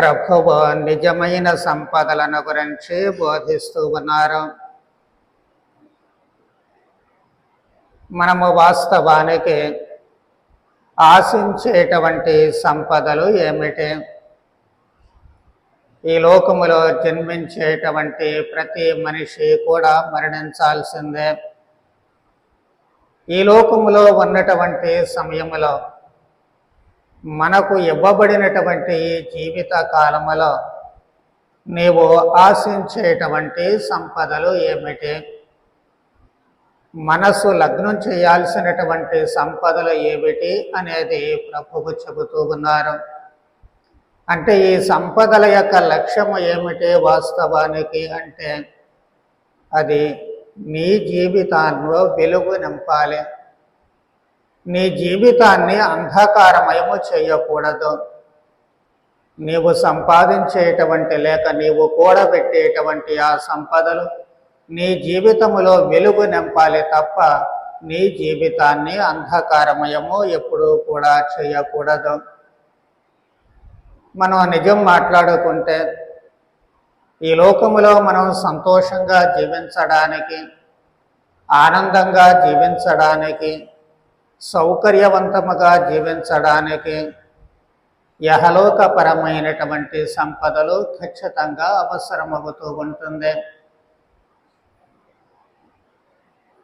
ప్రభువు నిజమైన సంపదలను గురించి బోధిస్తూ ఉన్నారు. మనము వాస్తవానికి ఆశించేటువంటి సంపదలు ఏమిటి? ఈ లోకములో జన్మించేటువంటి ప్రతి మనిషి కూడా మరణించాల్సిందే. ఈ లోకములో ఉన్నటువంటి సమయంలో మనకు ఇవ్వబడినటువంటి జీవిత కాలములో నీవు ఆశించేటువంటి సంపదలు ఏమిటి? మనసు లగ్నం చేయాల్సినటువంటి సంపదలు ఏమిటి అనేది ప్రభువు చెబుతూ ఉన్నారు. అంటే ఈ సంపదల యొక్క లక్ష్యము ఏమిటి వాస్తవానికి అంటే అది నీ జీవితాల్లో వెలుగు నింపాలి. నీ జీవితాన్ని అంధకారమయము చేయకూడదు. నీవు సంపాదించేటువంటి లేక నీవు కూడబెట్టేటువంటి ఆ సంపదలు నీ జీవితములో వెలుగు నింపాలి తప్ప నీ జీవితాన్ని అంధకారమయము ఎప్పుడూ కూడా చేయకూడదు. మనం నిజం మాట్లాడుకుంటే ఈ లోకములో మనం సంతోషంగా జీవించడానికి ఆనందంగా జీవించడానికి సౌకర్యవంతముగా జీవించడానికి యహలోకపరమైనటువంటి సంపదలు ఖచ్చితంగా అవసరమవుతూ ఉంటుంది.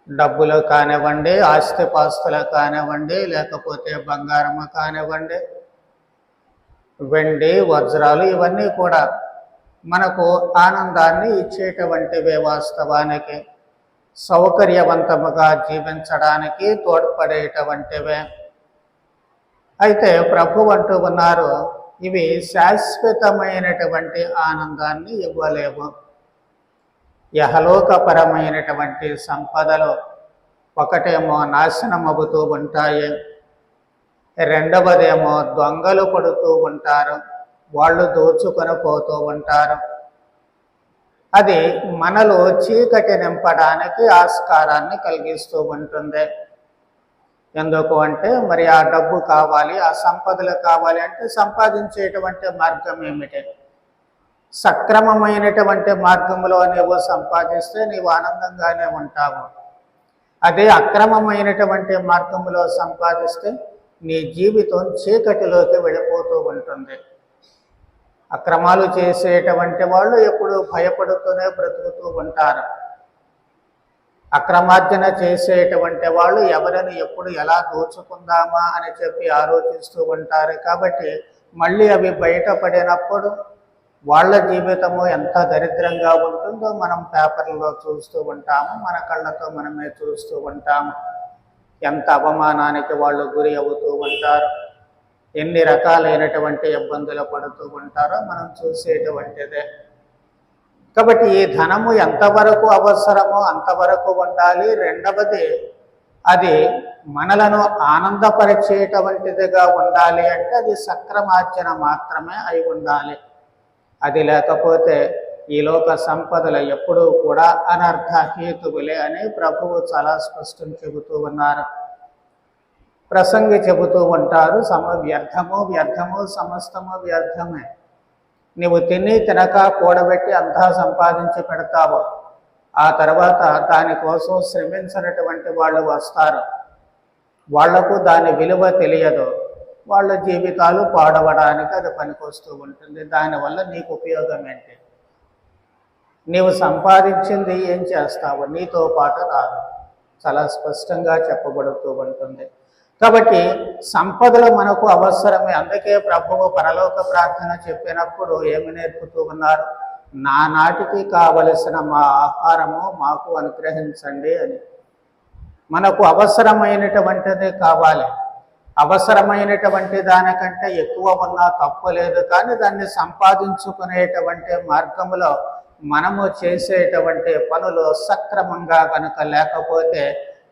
డబ్బులు కానివ్వండి ఆస్తిపాస్తులు కానివ్వండి లేకపోతే బంగారము కానివ్వండి వెండి వజ్రాలు ఇవన్నీ కూడా మనకు ఆనందాన్ని ఇచ్చేటువంటివే వాస్తవానికి. సౌకర్యవంతముగా జీవించడానికి తోడ్పడేటువంటివే అయితే ప్రభు అంటూ ఉన్నారు ఇవి శాశ్వతమైనటువంటి ఆనందాన్ని ఇవ్వలేవు. యహలోకపరమైనటువంటి సంపదలు ఒకటేమో నాశనమవుతూ ఉంటాయి. రెండవదేమో దొంగలు పడుతూ ఉంటారు. వాళ్ళు దోచుకొని పోతూ ఉంటారు. అది మనలో చీకటి నింపడానికి ఆస్కారాన్ని కలిగిస్తూ ఉంటుంది. ఎందుకు అంటే మరి ఆ డబ్బు కావాలి ఆ సంపదలు కావాలి అంటే సంపాదించేటువంటి మార్గం ఏమిటి? సక్రమమైనటువంటి మార్గంలో నీవు సంపాదిస్తే నీవు ఆనందంగానే ఉంటావు. అదే అక్రమమైనటువంటి మార్గంలో సంపాదిస్తే నీ జీవితం చీకటిలోకి వెళ్ళిపోతూ ఉంటుంది. అక్రమాలు చేసేటువంటి వాళ్ళు ఎప్పుడు భయపడుతూనే బ్రతుకుతూ ఉంటారు. అక్రమార్జన చేసేటువంటి వాళ్ళు ఎవరిని ఎప్పుడు ఎలా దోచుకుందామా అని చెప్పి ఆలోచిస్తూ ఉంటారు. కాబట్టి మళ్ళీ అవి బయటపడినప్పుడు వాళ్ళ జీవితము ఎంత దరిద్రంగా ఉంటుందో మనం పేపర్లలో చూస్తూ ఉంటాము. మన కళ్ళతో మనమే చూస్తూ ఉంటాము. ఎంత అవమానానికి వాళ్ళు గురి అవుతూ ఉంటారు. ఎన్ని రకాలైనటువంటి ఇబ్బందులు పడుతూ ఉంటారో మనం చూసేటువంటిదే. కాబట్టి ఈ ధనము ఎంతవరకు అవసరమో అంతవరకు ఉండాలి. రెండవది అది మనలను ఆనందపరిచేటువంటిదిగా ఉండాలి అంటే అది సక్రమార్జన మాత్రమే అయి ఉండాలి. అది లేకపోతే ఈ లోక సంపదలు ఎప్పుడూ కూడా అనర్థహేతువులే అని ప్రభువు చాలా స్పష్టం చెబుతూ ఉన్నారు. ప్రసంగి చెబుతూ ఉంటారు సమ వ్యర్థము వ్యర్థము సమస్తము వ్యర్థమే. నీవు తిని తినక కూడబెట్టి అంతా సంపాదించి పెడతావు. ఆ తర్వాత దానికోసం శ్రమించినటువంటి వాళ్ళు వస్తారు. వాళ్ళకు దాని విలువ తెలియదు. వాళ్ళ జీవితాలు పాడవడానికి అది పనికొస్తూ ఉంటుంది. దానివల్ల నీకు ఉపయోగం ఏంటి? నీవు సంపాదించింది ఏం చేస్తావు? నీతో పాటు రాదు. చాలా స్పష్టంగా చెప్పబడుతూ ఉంటుంది. కాబట్టి సంపదలు మనకు అవసరమే. అందుకే ప్రభువు పరలోక ప్రార్థన చెప్పినప్పుడు ఏమి నేర్పుతూ ఉన్నారు? నానాటికి కావలసిన మా ఆహారము మాకు అనుగ్రహించండి అని. మనకు అవసరమైనటువంటిదే కావాలి. అవసరమైనటువంటి దానికంటే ఎక్కువ ఉన్నా తప్పు లేదు. కానీ దాన్ని సంపాదించుకునేటువంటి మార్గంలో మనము చేసేటువంటి పనులు సక్రమంగా కనుక లేకపోతే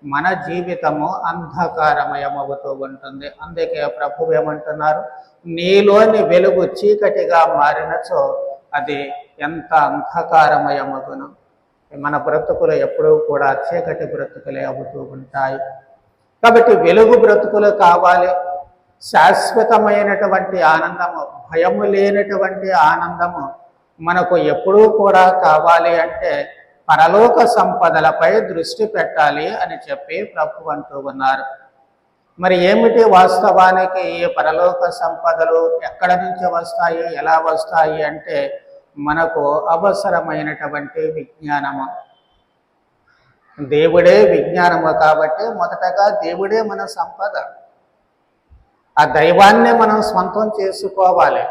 మన జీవితము అంధకారమయమవుతూ ఉంటుంది. అందుకే ప్రభు ఏమంటున్నారు? నీలోని వెలుగు చీకటిగా మారినచో అది ఎంత అంధకారమయమగును. మన బ్రతుకులు ఎప్పుడూ కూడా చీకటి బ్రతుకులే అవుతూ ఉంటాయి. కాబట్టి వెలుగు బ్రతుకులు కావాలి. శాశ్వతమైనటువంటి ఆనందము భయము లేనటువంటి ఆనందము మనకు ఎప్పుడూ కూడా కావాలి అంటే పరలోక సంపదలపై దృష్టి పెట్టాలి అని చెప్పి ప్రభు అంటూ ఉన్నారు. మరి ఏమిటి వాస్తవానికి ఈ పరలోక సంపదలు ఎక్కడ నుంచి వస్తాయి ఎలా వస్తాయి అంటే మనకు అవసరమైనటువంటి విజ్ఞానము. దేవుడే విజ్ఞానము కాబట్టి మొదటగా దేవుడే మన సంపద. ఆ దైవాన్ని మనం స్వంతం చేసుకోవాలి.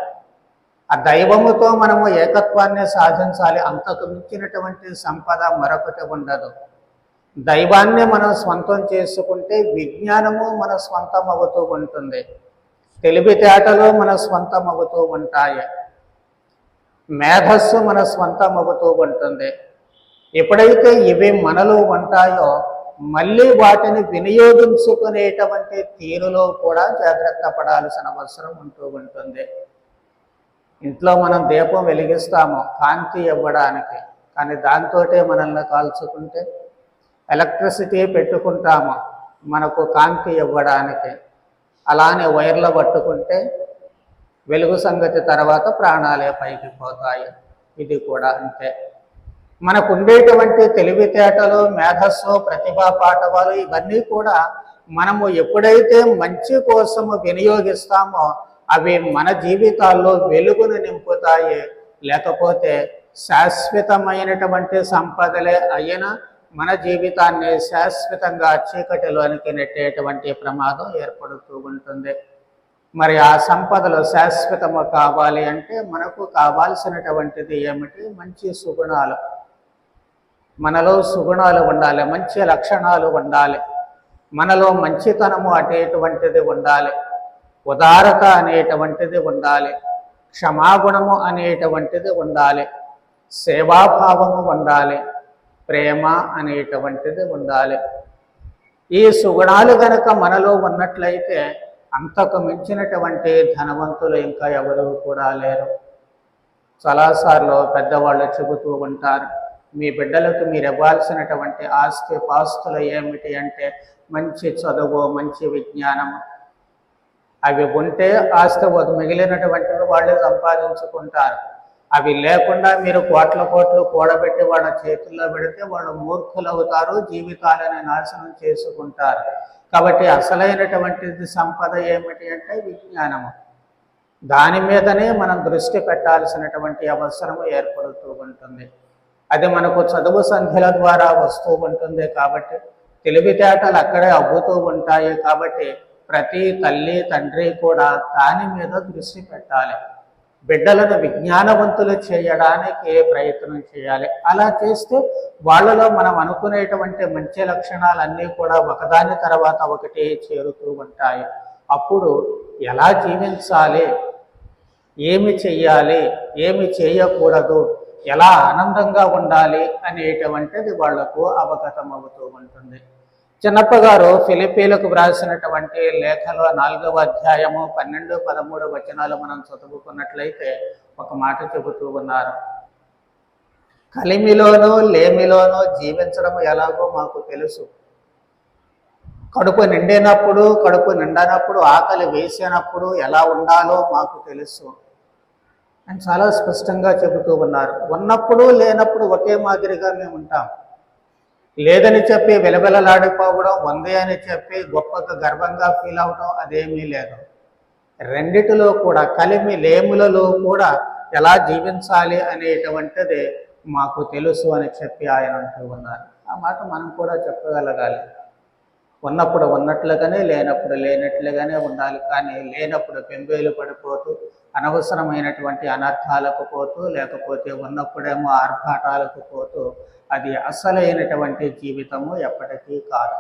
ఆ దైవముతో మనము ఏకత్వాన్ని సాధించాలి అంతకు మించినటువంటి సంపద మరొకటి ఉండదు. దైవాన్ని మనం స్వంతం చేసుకుంటే విజ్ఞానము మన స్వంతం అవుతూ ఉంటుంది. తెలివితేటలు మన స్వంతం అవుతూ ఉంటాయి. మేధస్సు మన స్వంతం అవుతూ ఉంటుంది. ఎప్పుడైతే ఇవి మనలో ఉంటాయో మళ్ళీ వాటిని వినియోగించుకునేటువంటి తీరులో కూడా జాగ్రత్త పడాల్సిన అవసరం ఉంటూ ఉంటుంది. ఇంట్లో మనం దీపం వెలిగిస్తాము కాంతి ఇవ్వడానికి కానీ దాంతోటే మనల్ని కాల్చుకుంటే ఎలక్ట్రిసిటీ పెట్టుకుంటాము మనకు కాంతి ఇవ్వడానికి అలానే వైర్లు పట్టుకుంటే వెలుగు సంగతి తర్వాత ప్రాణాలే పైకి పోతాయి. ఇది కూడా అంతే. మనకు ఉండేటువంటి తెలివితేటలు మేధస్సు ప్రతిభా పాఠవాలు ఇవన్నీ కూడా మనము ఎప్పుడైతే మంచి కోసము వినియోగిస్తామో అవి మన జీవితాల్లో వెలుగును నింపుతాయి. లేకపోతే శాశ్వతమైనటువంటి సంపదలే అయినా మన జీవితాన్ని శాశ్వతంగా చీకటిలోనికి నెట్టేటువంటి ప్రమాదం ఏర్పడుతూ ఉంటుంది. మరి ఆ సంపదలు శాశ్వతము కావాలి అంటే మనకు కావాల్సినటువంటిది ఏమిటి? మంచి సుగుణాలు. మనలో సుగుణాలు ఉండాలి మంచి లక్షణాలు ఉండాలి. మనలో మంచితనము అటేటువంటిది ఉండాలి. ఉదారత అనేటువంటిది ఉండాలి. క్షమాగుణము అనేటువంటిది ఉండాలి. సేవాభావము ఉండాలి. ప్రేమ అనేటువంటిది ఉండాలి. ఈ సుగుణాలు గనక మనలో ఉన్నట్లయితే అంతకు మించినటువంటి ధనవంతులు ఇంకా ఎవరు కూడా లేరు. చాలాసార్లు పెద్దవాళ్ళు చెబుతూ ఉంటారు మీ బిడ్డలకు మీరు ఇవ్వాల్సినటువంటి ఆస్తి పాస్తులు ఏమిటి అంటే మంచి చదువు మంచి విజ్ఞానము అవి ఉంటే ఆస్తి మిగిలినటువంటి వాళ్ళు సంపాదించుకుంటారు. అవి లేకుండా మీరు కోట్ల కోట్లు కూడబెట్టి వాళ్ళ చేతుల్లో పెడితే వాళ్ళు మూర్ఖులవుతారు జీవితాలని నాశనం చేసుకుంటారు. కాబట్టి అసలైనటువంటిది సంపద ఏమిటి అంటే విజ్ఞానము. దాని మీదనే మనం దృష్టి పెట్టాల్సినటువంటి అవసరం ఏర్పడుతూ ఉంటుంది. అది మనకు చదువు సంఖ్యల ద్వారా వస్తూ ఉంటుంది కాబట్టి తెలివితేటలు అక్కడే అబ్బుతూ ఉంటాయి కాబట్టి ప్రతి తల్లి తండ్రి కూడా దాని మీద దృష్టి పెట్టాలి. బిడ్డలను విజ్ఞానవంతులు చేయడానికి ప్రయత్నం చేయాలి. అలా చేస్తే వాళ్ళలో మనం అనుకునేటువంటి మంచి లక్షణాలన్నీ కూడా ఒకదాని తర్వాత ఒకటి చేరుతూ ఉంటాయి. అప్పుడు ఎలా జీవించాలి? ఏమి చెయ్యాలి? ఏమి చేయకూడదు? ఎలా ఆనందంగా ఉండాలి? అనేటువంటిది వాళ్ళకు అవగతం అవుతూ ఉంటుంది. చిన్నప్ప గారు ఫిలిపీలకు వ్రాసినటువంటి లేఖలో నాలుగవ అధ్యాయము పన్నెండు పదమూడు వచనాలు మనం చదువుకున్నట్లయితే ఒక మాట చెబుతూ ఉన్నారు. కలిమిలోనూ లేమిలోనూ జీవించడం ఎలాగో మాకు తెలుసు. కడుపు నిండినప్పుడు కడుపు నిండనప్పుడు ఆకలి వేసినప్పుడు ఎలా ఉండాలో మాకు తెలుసు. అని చాలా స్పష్టంగా చెబుతూ ఉన్నారు. ఉన్నప్పుడు లేనప్పుడు ఒకే మాదిరిగా మేము ఉంటాం. లేదని చెప్పి వెలవెలలాడిపోవడం ఉంది అని చెప్పి గొప్పగా గర్వంగా ఫీల్ అవడం అదేమీ లేదు. రెండిటిలో కూడా కలిమి లేములలో కూడా ఎలా జీవించాలి అనేటువంటిది మాకు తెలుసు అని చెప్పి ఆయన అంటూ ఉన్నారు. ఆ మాట మనం కూడా చెప్పగలగాలి. ఉన్నప్పుడు ఉన్నట్లుగానే లేనప్పుడు లేనట్లుగానే ఉండాలి. కానీ లేనప్పుడు పెంబేలు పడిపోతూ అనవసరమైనటువంటి అనర్థాలకు పోతూ లేకపోతే ఉన్నప్పుడేమో ఆర్భాటాలకు పోతూ అది అసలైనటువంటి జీవితము ఎప్పటికీ కాదు.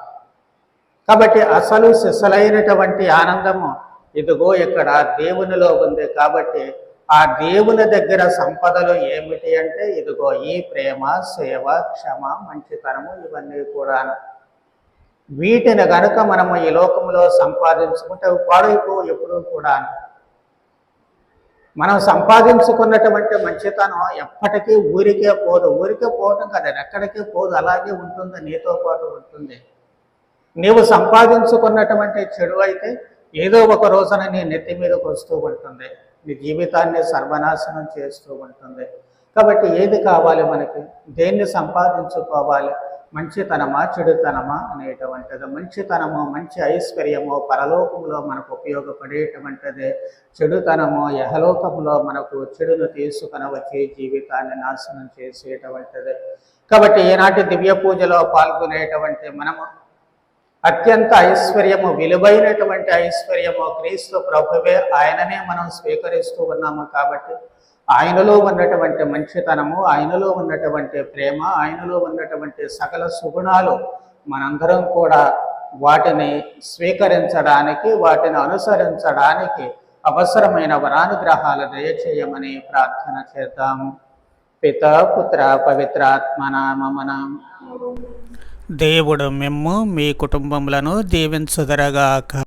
కాబట్టి అసలు సిసలైనటువంటి ఆనందము ఇదిగో ఇక్కడ దేవునిలో ఉంది కాబట్టి ఆ దేవుని దగ్గర సంపదలు ఏమిటి అంటే ఇదిగో ఈ ప్రేమ సేవ క్షమ మంచితనము ఇవన్నీ కూడా వీటిని గనుక మనము ఈ లోకంలో సంపాదించుకుంటే పాడైపో ఎప్పుడూ కూడా మనం సంపాదించుకున్నటువంటి మంచితనం ఎప్పటికీ ఊరికే పోదు. ఊరికే పోవటం కదా ఎక్కడికే పోదు అలాగే ఉంటుంది నీతో పాటు ఉంటుంది. నీవు సంపాదించుకున్నటువంటి చెడు అయితే ఏదో ఒక రోజున నీ నెత్తి మీదకి వస్తూ ఉంటుంది. నీ జీవితాన్ని సర్వనాశనం చేస్తూ ఉంటుంది. కాబట్టి ఏది కావాలి మనకి? దేన్ని సంపాదించుకోవాలి? మంచితనమా చెడుతనమా అనేటువంటిది. మంచితనము మంచి ఐశ్వర్యము పరలోకంలో మనకు ఉపయోగపడేటువంటిది. చెడుతనము యహలోకంలో మనకు చెడును తీసుకుని వచ్చి జీవితాన్ని నాశనం చేసేటువంటిది. కాబట్టి ఈనాటి దివ్య పూజలో పాల్గొనేటువంటి మనము అత్యంత ఐశ్వర్యము విలువైనటువంటి ఐశ్వర్యము క్రీస్తు ప్రభువే ఆయననే మనం స్వీకరిస్తూ ఉన్నాము కాబట్టి ఆయనలో ఉన్నటువంటి మంచితనము ఆయనలో ఉన్నటువంటి ప్రేమ ఆయనలో ఉన్నటువంటి సకల సుగుణాలు మనందరం కూడా వాటిని స్వీకరించడానికి వాటిని అనుసరించడానికి అవసరమైన వరానుగ్రహాల దయచేయమని ప్రార్థన చేద్దాము పిత పుత్ర పవిత్రాత్మ దేవుడు మిమ్ము మీ కుటుంబములను దీవించుదరగాక.